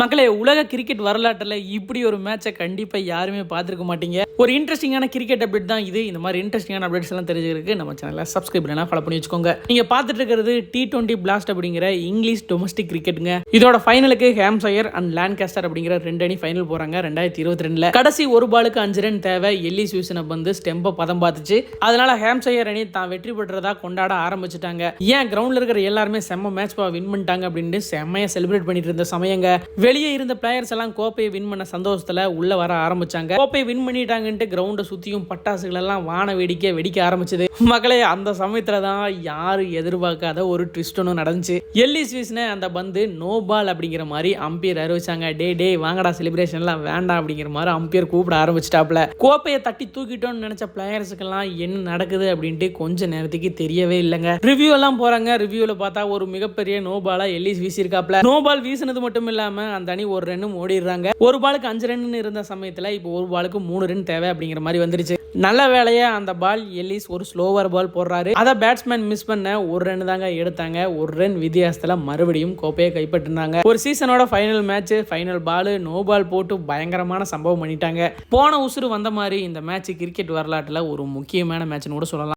மக்களே உலக கிரிக்கெட் வரலாற்றில் இப்படி ஒரு மேட்சை கண்டிப்பாக யாருமே பார்த்துருக்க மாட்டீங்க. ஒரு இன்ட்ரெஸ்டிங்கான கிரிக்கெட் அப்டேட் தான் இது. இந்த மாதிரி இன்ட்ரெஸ்டிங்கான அப்டேட்ஸ் எல்லாம் தெரிஞ்சுக்கிறதுக்கு நம்ம சேனலை சப்ஸ்கிரைப் பண்ணா ஃபாலோ பண்ணி வச்சுக்கோங்க. நீங்கள் பார்த்துட்டு இருக்கிறது டி டுவெண்ட்டி பிளாஸ்ட் அப்படிங்கிற இங்கிலீஷ் டொமஸ்டிக் கிரிக்கெட்டுங்க இதோட ஃபைனலுக்கு ஹேம்சயர் அண்ட் லேண்ட்காஸ்டர் அப்படிங்கிற ரெண்டு அணி ஃபைனல் போகிறாங்க ரெண்டாயிரத்தி இருபத்தி ரெண்டில் கடைசி ஒரு பாலுக்கு அஞ்சு ரன் தேவை. எல்லி சூசனை வந்து ஸ்டெம்பை பதம் பார்த்துச்சு. அதனால ஹேம்சயர் அணி தான் வெற்றி பெற்றதா கொண்டாட ஆரம்பிச்சிட்டாங்க. ஏன் கிரவுண்டில் இருக்கிற எல்லாருமே செம்ம மேட்ச் வின் பண்ணிட்டாங்க அப்படின்ட்டு செம்மையாக செலிப்ரேட் பண்ணிட்டு இருந்த சமயங்க. வெளியே இருந்த பிளேயர்ஸ் எல்லாம் கோப்பையை வின் பண்ண சந்தோஷத்துல உள்ள வர ஆரம்பிச்சாங்க. கோப்பையை வின் பண்ணிட்டாங்கன்ட்டு கிரவுண்டை சுத்தியும் பட்டாசுகள் எல்லாம் வான வேடிக்கை வெடிக்க ஆரம்பிச்சது. மக்களே அந்த சமயத்துல தான் யாரும் எதிர்பார்க்காத ஒரு ட்விஸ்ட் ஒன்று நடந்துச்சு. எல்லிஸ் வீசின அந்த பந்து நோ பால் அப்படிங்கிற மாதிரி அம்பியர் அறிவிச்சாங்க. டே டே வாங்கடா செலிப்ரேஷன்லாம் வேண்டாம் அப்படிங்கிற மாதிரி அம்பியர் கூப்பிட ஆரம்பிச்சிட்டாப்ல கோப்பையை தட்டி தூக்கிட்டோம்னு நினைச்ச பிளேயர்ஸுக்கெல்லாம் என்ன நடக்குது அப்படின்ட்டு கொஞ்ச நேரத்துக்கு தெரியவே இல்லைங்க. ரிவ்யூ எல்லாம் போறாங்க. ரிவ்யூல பார்த்தா ஒரு மிகப்பெரிய நோ பாலா எல்லிஸ் வீசியிருக்காப்ல நோ பால் வீசினது மட்டும் இல்லாம அந்த அணி ஒரு ரன்னும் ஓடிடுறாங்க. ஒரு பாலுக்கு அஞ்சு ரன் இருந்த சமயத்தில் இப்போ ஒரு பாலுக்கு மூணு ரன் தேவை அப்படிங்கிற மாதிரி வந்துருச்சு. நல்ல வேலையை அந்த பால் எல்லிஸ் ஒரு ஸ்லோவர் பால் போடுறாரு. அதை பேட்ஸ்மேன் மிஸ் பண்ண ஒரு ரன் தாங்க எடுத்தாங்க. ஒரு ரன் வித்தியாசத்தில் மறுபடியும் கோப்பையை கைப்பற்றினாங்க. ஒரு சீசனோட final match final ball no ball போட்டு பயங்கரமான சம்பவம் பண்ணிட்டாங்க. போன உசுறு வந்த மாதிரி இந்த மேட்ச் கிரிக்கெட் வரலாற்றில் ஒரு முக்கியமான மேட்ச்னு கூட சொல்லலாம்.